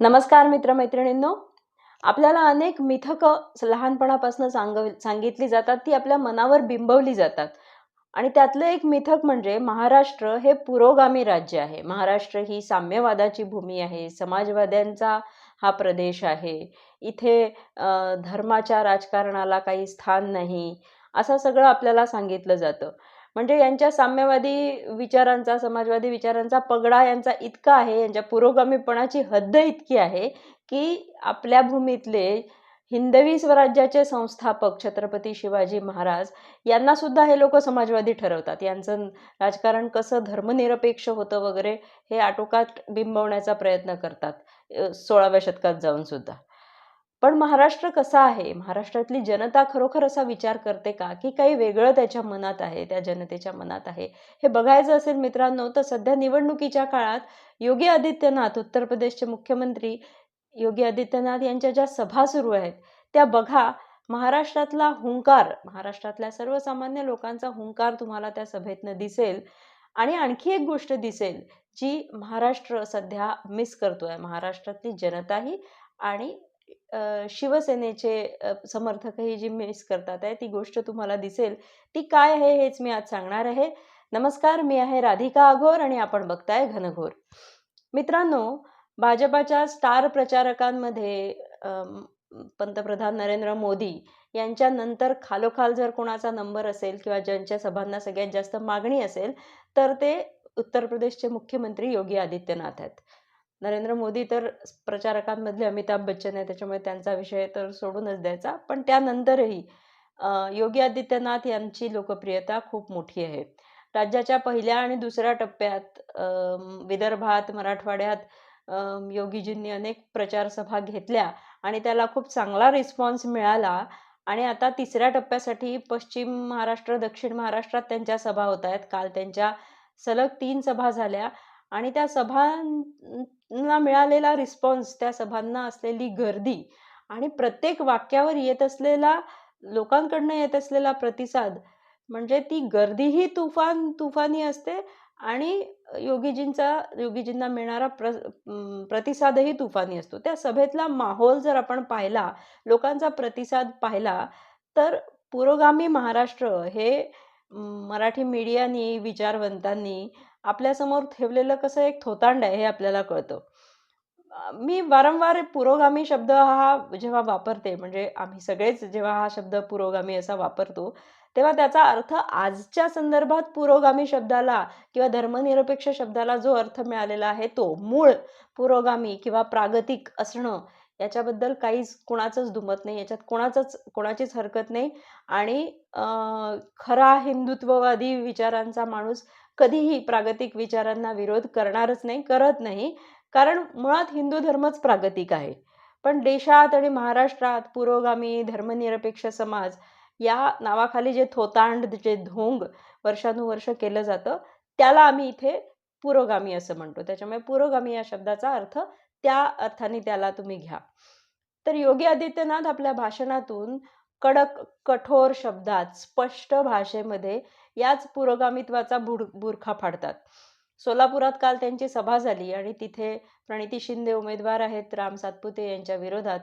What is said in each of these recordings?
नमस्कार मित्रमैत्रिणींनो. आपल्याला अनेक मिथकं लहानपणापासून सांग सांगितली जातात ती आपल्या मनावर बिंबवली जातात. आणि त्यातलं एक मिथक म्हणजे महाराष्ट्र हे पुरोगामी राज्य आहे. महाराष्ट्र ही साम्यवादाची भूमी आहे. समाजवाद्यांचा हा प्रदेश आहे. इथे धर्माच्या राजकारणाला काही स्थान नाही असं सगळं आपल्याला सांगितलं जातं. म्हणजे यांच्या साम्यवादी विचारांचा समाजवादी विचारांचा पगडा यांचा इतका आहे यांच्या पुरोगामीपणाची हद्द इतकी आहे की आपल्या भूमीतले हिंदवी स्वराज्याचे संस्थापक छत्रपती शिवाजी महाराज यांना सुद्धा हे लोक समाजवादी ठरवतात. यांचं राजकारण कसं धर्मनिरपेक्ष होतं वगैरे हे आटोकाट बिंबवण्याचा प्रयत्न करतात सोळाव्या शतकात जाऊन सुद्धा. पण महाराष्ट्र कसा आहे? महाराष्ट्रातली जनता खरोखर असा विचार करते का की काही वेगळं त्याच्या मनात आहे त्या जनतेच्या मनात आहे? हे बघायचं असेल मित्रांनो तर सध्या निवडणुकीच्या काळात योगी आदित्यनाथ उत्तर प्रदेशचे मुख्यमंत्री योगी आदित्यनाथ यांच्या ज्या सभा सुरू आहेत त्या बघा महाराष्ट्रातला हुंकार महाराष्ट्रातल्या सर्वसामान्य लोकांचा हुंकार तुम्हाला त्या सभेतनं दिसेल. आणि आणखी एक गोष्ट दिसेल जी महाराष्ट्र सध्या मिस करतोय. महाराष्ट्रातली जनताही आणि शिवसेनेचे समर्थकही जी मिस करतात आहे ती गोष्ट तुम्हाला दिसेल. ती काय आहे हेच मी आज सांगणार आहे. नमस्कार मी आहे राधिका अघोर आणि आपण बघताय घनघोर. मित्रांनो भाजपाच्या स्टार प्रचारकांमध्ये पंतप्रधान नरेंद्र मोदी यांच्या नंतर खालोखाल जर कोणाचा नंबर असेल किंवा ज्यांच्या सभांना सगळ्यात जास्त मागणी असेल तर ते उत्तर प्रदेशचे मुख्यमंत्री योगी आदित्यनाथ आहेत. नरेंद्र मोदी तर प्रचारकांमधले अमिताभ बच्चन आहे त्याच्यामुळे त्यांचा विषय तर सोडूनच द्यायचा. पण त्यानंतरही योगी आदित्यनाथ यांची लोकप्रियता खूप मोठी आहे. राज्याच्या पहिल्या आणि दुसऱ्या टप्प्यात विदर्भात मराठवाड्यात योगीजींनी अनेक प्रचारसभा घेतल्या आणि त्याला खूप चांगला रिस्पॉन्स मिळाला. आणि आता तिसऱ्या टप्प्यासाठी पश्चिम महाराष्ट्र दक्षिण महाराष्ट्रात त्यांच्या सभा होत आहेत. काल त्यांच्या सलग तीन सभा झाल्या. आणि त्या सभांना मिळालेला रिस्पॉन्स त्या सभांना असलेली गर्दी आणि प्रत्येक वाक्यावर येत असलेला लोकांकडनं येत असलेला प्रतिसाद म्हणजे ती गर्दीही तुफान तुफानी असते आणि योगीजींचा योगीजींना मिळणारा प्र प्रतिसादही तुफानी असतो. त्या सभेतला माहोल जर आपण पाहिला लोकांचा प्रतिसाद पाहिला तर पुरोगामी महाराष्ट्र हे मराठी मीडियानी विचारवंतांनी आपल्यासमोर ठेवलेलं कसं एक थोतांड आहे हे आपल्याला कळतं. मी वारंवार पुरोगामी शब्द हा जेव्हा वापरते म्हणजे आम्ही सगळेच जेव्हा हा शब्द पुरोगामी असा वापरतो तेव्हा त्याचा अर्थ आजच्या संदर्भात पुरोगामी शब्दाला किंवा धर्मनिरपेक्ष शब्दाला जो अर्थ मिळालेला आहे तो मूळ पुरोगामी किंवा प्रागतिक असणं याच्याबद्दल काहीच कुणाचंच दुमत नाही याच्यात कोणाचंच कोणाचीच हरकत नाही. आणि खरा हिंदुत्ववादी विचारांचा माणूस कधीही प्रागतिक विचारांना विरोध करणारच नाही करत नाही. कारण मुळात हिंदू धर्मच प्रागतिक आहे. पण देशात आणि महाराष्ट्रात पुरोगामी धर्मनिरपेक्ष समाज या नावाखाली जे थोतांड जे ढोंग वर्षानुवर्ष केलं जातं त्याला आम्ही इथे पुरोगामी असं म्हणतो. त्याच्यामुळे पुरोगामी या शब्दाचा अर्थ त्या अर्थाने त्याला तुम्ही घ्या. तर योगी आदित्यनाथ आपल्या भाषणातून कडक कठोर शब्दात स्पष्ट भाषेमध्ये याच पुरोगामित्वाचा बुड बुरखा फाडतात. सोलापुरात काल त्यांची सभा झाली आणि तिथे प्रणिती शिंदे उमेदवार आहेत राम सातपुते यांच्या विरोधात.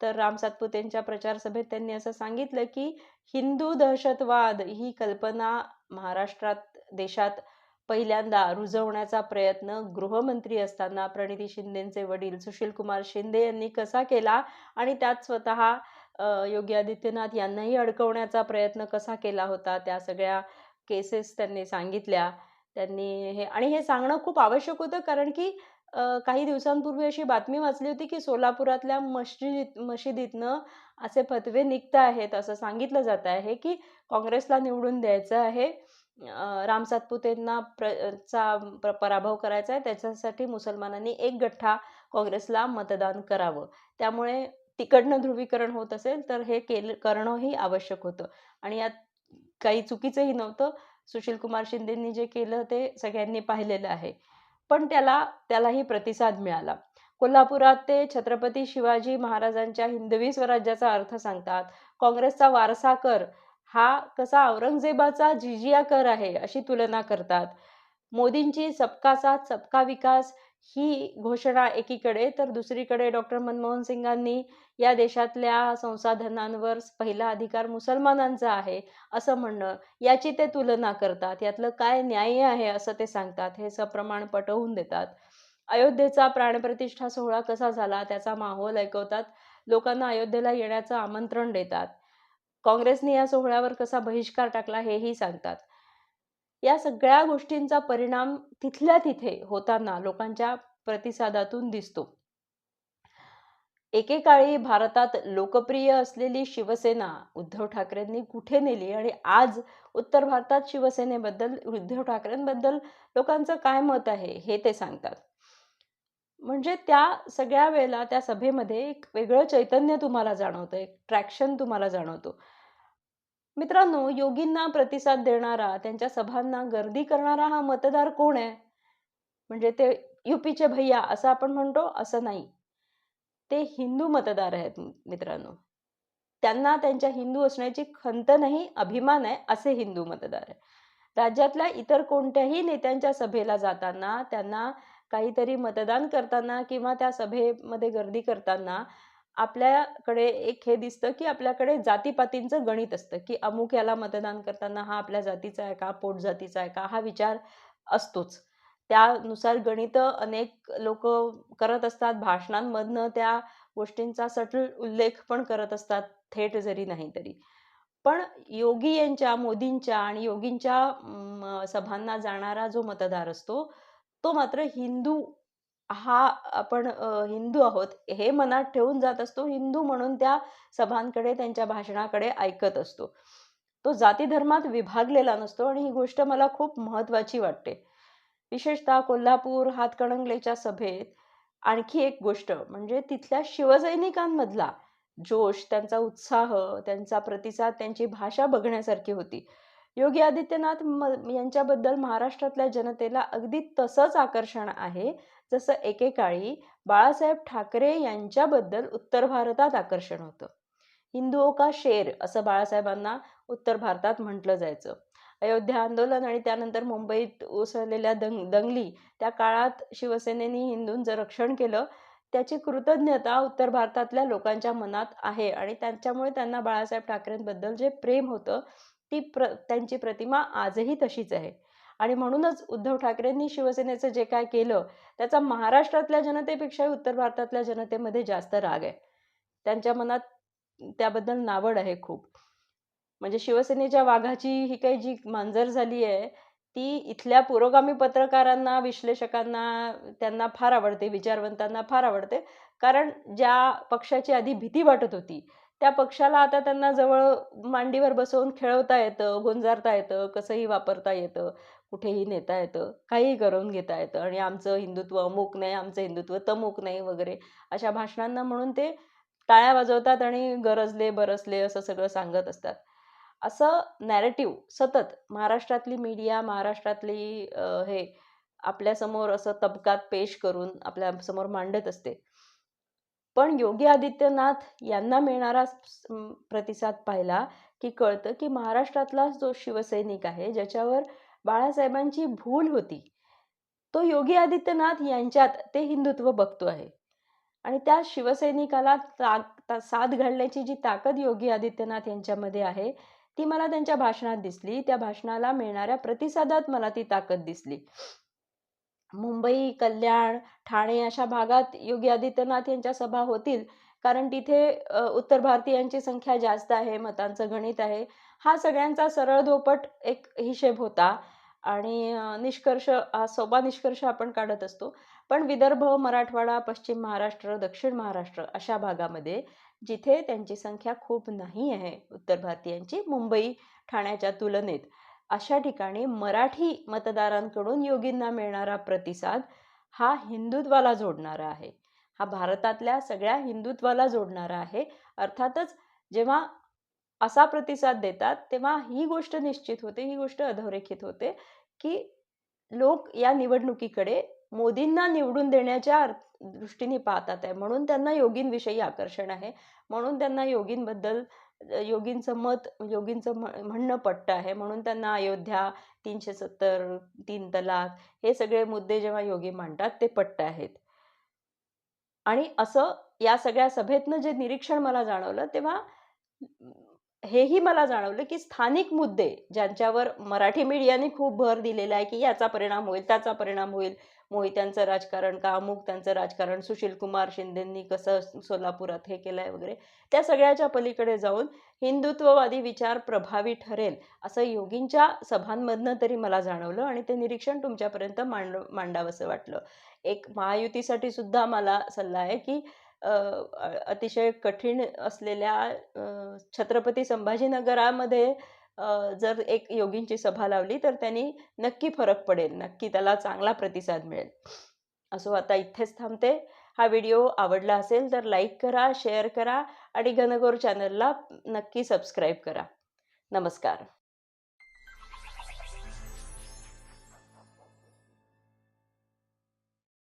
तर राम सातपुतेंच्या प्रचार सभेत त्यांनी असं सांगितलं की हिंदू दहशतवाद ही कल्पना महाराष्ट्रात देशात पहिल्यांदा रुजवण्याचा प्रयत्न गृहमंत्री असताना प्रणिती शिंदेचे वडील सुशीलकुमार शिंदे यांनी कसा केला आणि त्यात स्वतः योगी आदित्यनाथ यांनाही अडकवण्याचा प्रयत्न कसा केला होता त्या सगळ्या केसेस त्यांनी सांगितल्या. त्यांनी हे आणि हे सांगणं खूप आवश्यक होतं कारण की काही दिवसांपूर्वी अशी बातमी वाचली होती की सोलापुरातल्या मशिदीत मशिदीतनं असे फतवे निघत आहेत असं सांगितलं जात आहे की काँग्रेसला निवडून द्यायचं आहे. रामसातपुतेंना राम सातपुतेंना प्र चा प्र पराभव करायचा आहे. त्याच्यासाठी मुसलमानांनी एक गठ्ठा काँग्रेसला मतदान करावं. त्यामुळे तिकडनं ध्रुवीकरण होत असेल तर हे केलं करणंही आवश्यक होतं. आणि यात काही चुकीचंही नव्हतं. सुशील कुमार शिंदेंनी जे केलं ते सगळ्यांनी पाहिलेलं आहे. पण त्याला त्यालाही प्रतिसाद मिळाला. कोल्हापुरात ते छत्रपती शिवाजी महाराजांच्या हिंदवी स्वराज्याचा अर्थ सांगतात. काँग्रेसचा वारसा कर. हा कसा औरंगजेबाचा जिजिया कर आहे अशी तुलना करतात. मोदींची सबका साथ सबका विकास ही घोषणा एकीकडे तर दुसरीकडे डॉक्टर मनमोहन सिंगांनी या देशातल्या संसाधनांवर पहिला अधिकार मुसलमानांचा आहे असं म्हणणं. याची ते तुलना करतात. यातलं काय न्याय आहे असं ते सांगतात. हे सप्रमाण पटवून देतात. अयोध्येचा प्राणप्रतिष्ठा सोहळा कसा झाला त्याचा माहोल ऐकवतात. लोकांना अयोध्येला येण्याचं आमंत्रण देतात. काँग्रेसने या सोहळ्यावर कसा बहिष्कार टाकला हेही सांगतात. या सगळ्या गोष्टींचा परिणाम तिथल्या तिथे होताना लोकांच्या प्रतिसादातून दिसतो. एकेकाळी भारतात लोकप्रिय असलेली शिवसेना उद्धव ठाकरेंनी कुठे नेली आणि आज उत्तर भारतात शिवसेनेबद्दल उद्धव ठाकरेंबद्दल लोकांचं काय मत आहे हे ते सांगतात. म्हणजे त्या सगळ्या वेळेला त्या सभेमध्ये एक वेगळं चैतन्य तुम्हाला जाणवतं एक ट्रॅक्शन तुम्हाला जाणवतो. मित्रांनो योगींना प्रतिसाद देणारा त्यांच्या सभांना गर्दी करणारा हा मतदार कोण आहे? म्हणजे ते युपीचे भैया असं आपण म्हणतो असं नाही. ते हिंदू मतदार आहेत मित्रांनो. त्यांना त्यांच्या हिंदू असण्याची खंत नाही अभिमान आहे असे हिंदू मतदार आहे राज्यातल्या इतर कोणत्याही नेत्यांच्या सभेला जाताना त्यांना काहीतरी मतदान करताना किंवा त्या सभेमध्ये गर्दी करताना आपल्याकडे एक हे दिसतं की आपल्याकडे जातीपातींचं गणित असतं की अमुक याला मतदान करताना हा आपल्या जातीचा आहे का पोट जातीचा आहे का हा विचार असतोच. त्यानुसार गणित अनेक लोक करत असतात भाषणांमधनं त्या गोष्टींचा सटल उल्लेख पण करत असतात थेट जरी नाही तरी. पण योगी यांच्या मोदींच्या आणि योगींच्या सभांना जाणारा जो मतदार असतो तो मात्र हिंदू हा आपण हिंदू आहोत हे मनात ठेवून जात असतो हिंदू म्हणून त्या सभांकडे त्यांच्या भाषणाकडे ऐकत असतो. तो जाती धर्मात विभागलेला नसतो आणि ही गोष्ट मला खूप महत्वाची वाटते. विशेषतः कोल्हापूर हातकणंगलेच्या सभेत आणखी एक गोष्ट म्हणजे तिथल्या शिवसैनिकांमधला जोश त्यांचा उत्साह त्यांचा प्रतिसाद त्यांची भाषा बघण्यासारखी होती. योगी आदित्यनाथ यांच्याबद्दल महाराष्ट्रातल्या जनतेला अगदी तसंच आकर्षण आहे जसं एकेकाळी बाळासाहेब ठाकरे यांच्याबद्दल उत्तर भारतात आकर्षण होतं. हिंदुओ हो का शेर? असं बाळासाहेबांना उत्तर भारतात म्हटलं जायचं. अयोध्या आंदोलन आणि त्यानंतर मुंबईत उसळलेल्या दंग दंगली त्या काळात शिवसेनेने हिंदूंचं रक्षण केलं त्याची कृतज्ञता उत्तर भारतातल्या लोकांच्या मनात आहे आणि त्यांच्यामुळे त्यांना बाळासाहेब ठाकरेंबद्दल जे प्रेम होतं ती प्र त्यांची प्रतिमा आजही तशीच आहे. आणि म्हणूनच उद्धव ठाकरेंनी शिवसेनेचं जे काय केलं त्याचा महाराष्ट्रातल्या जनतेपेक्षाही उत्तर भारतातल्या जनतेमध्ये जास्त राग आहे. त्यांच्या मनात त्याबद्दल नावड आहे खूप. म्हणजे शिवसेनेच्या वाघाची ही काही जी मांजर झाली आहे ती इथल्या पुरोगामी पत्रकारांना विश्लेषकांना त्यांना फार आवडते विचारवंतांना फार आवडते. कारण ज्या पक्षाची आधी भीती वाटत होती त्या पक्षाला आता त्यांना जवळ मांडीवर बसवून खेळवता येतं गोंजारता येतं कसंही वापरता येतं कुठेही नेता येतं काहीही करून घेता येतं. आणि आमचं हिंदुत्व अमुक नाही आमचं हिंदुत्व तमुक नाही वगैरे अशा भाषणांना म्हणून ते टाळ्या वाजवतात आणि गरजले बरसले असं सगळं सांगत असतात. असं नॅरेटिव्ह सतत महाराष्ट्रातली मीडिया महाराष्ट्रातली हे आपल्यासमोर असं तबकात पेश करून आपल्यासमोर मांडत असते. पण योगी आदित्यनाथ यांना मिळणारा प्रतिसाद पाहिला की कळतं की महाराष्ट्रातला जो शिवसैनिक आहे ज्याच्यावर बाळासाहेबांची भूल होती तो योगी आदित्यनाथ यांच्यात ते हिंदुत्व बघतो आहे. आणि त्या शिवसैनिकाला साथ घालण्याची जी ताकद योगी आदित्यनाथ यांच्यामध्ये आहे ती मला त्यांच्या भाषणात दिसली. त्या भाषणाला मिळणाऱ्या प्रतिसादात मला ती ताकद दिसली. मुंबई कल्याण ठाणे अशा भागात योगी आदित्यनाथ यांच्या सभा होतील. कारण तिथे उत्तर भारतीयांची संख्या जास्त आहे मतांचं गणित आहे. हा सगळ्यांचा सरळ धोपट एक हिशेब होता. आणि निष्कर्ष सोपा निष्कर्ष आपण काढत असतो. पण विदर्भ मराठवाडा पश्चिम महाराष्ट्र दक्षिण महाराष्ट्र अशा भागामध्ये जिथे त्यांची संख्या खूप नाही आहे उत्तर भारतीयांची मुंबई ठाण्याच्या तुलनेत. अशा ठिकाणी मराठी मतदारांकडून योगींना मिळणारा प्रतिसाद हा हिंदुत्वाला जोडणारा आहे. हा भारतातल्या सगळ्या हिंदुत्वाला जोडणारा आहे. अर्थातच जेव्हा असा प्रतिसाद देतात तेव्हा ही गोष्ट निश्चित होते ही गोष्ट अधोरेखित होते की लोक या निवडणुकीकडे मोदींना निवडून देण्याच्या दृष्टीने पाहतात आहे. म्हणून त्यांना योगींविषयी आकर्षण आहे. म्हणून त्यांना योगींबद्दल योगींचं मत योगींचं म्हणणं पट्ट आहे म्हणून त्यांना अयोध्या, 370, तीन तलाक हे सगळे मुद्दे जेव्हा योगी मांडतात ते पट्ट आहेत. आणि असं या सगळ्या सभेतनं जे निरीक्षण मला जाणवलं तेव्हा हेही मला जाणवलं, की स्थानिक मुद्दे ज्यांच्यावर मराठी मीडियाने खूप भर दिलेला आहे, की याचा परिणाम होईल, त्याचा परिणाम होईल. मोहित्यांचं राजकारण का अमुक त्यांचं राजकारण, सुशीलकुमार शिंदेंनी कसं सोलापुरात हे केलंय वगैरे. त्या सगळ्याच्या पलीकडे जाऊन हिंदुत्ववादी विचार प्रभावी ठरेल, असं योगींच्या सभांमधनं तरी मला जाणवलं आणि ते निरीक्षण तुमच्यापर्यंत मांड मांडावंसं वाटलं. एक महायुतीसाठी सुद्धा मला सल्ला आहे, की अतिशय कठीण असलेल्या छत्रपती संभाजीनगरामध्ये जर एक योगींची सभा लावली, तर त्यांनी नक्की फरक पडेल. नक्की त्याला चांगला प्रतिसाद मिळेल. असो आता इथेच थांबते. हा व्हिडिओ आवडला असेल तर लाईक करा, शेअर करा आणि घनघोर चॅनलला नक्की सबस्क्राईब करा. नमस्कार.